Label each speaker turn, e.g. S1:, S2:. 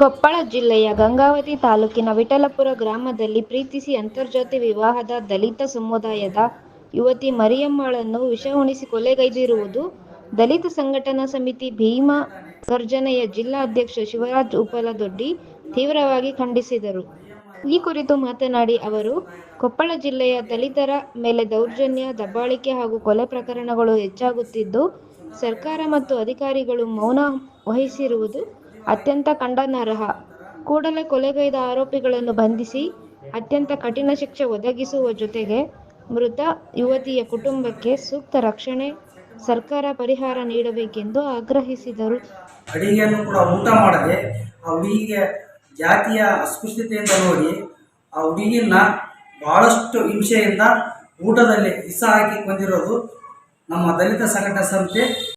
S1: ಕೊಪ್ಪಳ ಜಿಲ್ಲೆಯ ಗಂಗಾವತಿ ತಾಲೂಕಿನ ವಿಠಲಪುರ ಗ್ರಾಮದಲ್ಲಿ ಪ್ರೀತಿಸಿ ಅಂತರ್ಜಾತಿ ವಿವಾಹದ ದಲಿತ ಸಮುದಾಯದ ಯುವತಿ ಮರಿಯಮ್ಮಳನ್ನು ವಿಷ ಉಣಿಸಿ ಕೊಲೆಗೈದಿರುವುದು ದಲಿತ ಸಂಘಟನಾ ಸಮಿತಿ ಭೀಮ ಗರ್ಜನೆಯ ಜಿಲ್ಲಾಧ್ಯಕ್ಷ ಶಿವರಾಜ್ ಉಪಲದೊಡ್ಡಿ ತೀವ್ರವಾಗಿ ಖಂಡಿಸಿದರು. ಈ ಕುರಿತು ಮಾತನಾಡಿ ಅವರು, ಕೊಪ್ಪಳ ಜಿಲ್ಲೆಯ ದಲಿತರ ಮೇಲೆ ದೌರ್ಜನ್ಯ, ದಬ್ಬಾಳಿಕೆ ಹಾಗೂ ಕೊಲೆ ಪ್ರಕರಣಗಳು ಹೆಚ್ಚಾಗುತ್ತಿದ್ದು, ಸರ್ಕಾರ ಮತ್ತು ಅಧಿಕಾರಿಗಳು ಮೌನ ವಹಿಸಿರುವುದು ಅತ್ಯಂತ ಖಂಡನಾರ್ಹ. ಕೂಡಲೇ ಕೊಲೆಗೈದ ಆರೋಪಿಗಳನ್ನು ಬಂಧಿಸಿ ಅತ್ಯಂತ ಕಠಿಣ ಶಿಕ್ಷೆ ಒದಗಿಸುವ ಜೊತೆಗೆ ಮೃತ ಯುವತಿಯ ಕುಟುಂಬಕ್ಕೆ ಸೂಕ್ತ ರಕ್ಷಣೆ, ಸರ್ಕಾರ ಪರಿಹಾರ ನೀಡಬೇಕೆಂದು ಆಗ್ರಹಿಸಿದರು.
S2: ಅಡಿಗೆಯನ್ನು ಕೂಡ ಊಟ ಮಾಡದೆ ಆ ಹುಡುಗಿಗೆ ಜಾತಿಯ ಅಸ್ಪೃಶ್ಯತೆಯಿಂದ ನೋಡಿ ಆ ಹುಡುಗಿಯನ್ನ ಬಹಳಷ್ಟು ಹಿಂಸೆಯಿಂದ ಊಟದಲ್ಲಿ ವಿಷ ಹಾಕಿ ಕೊಂದಿರೋದು ನಮ್ಮ ದಲಿತ ಸಂಘಟನಾ ಸಂಸ್ಥೆ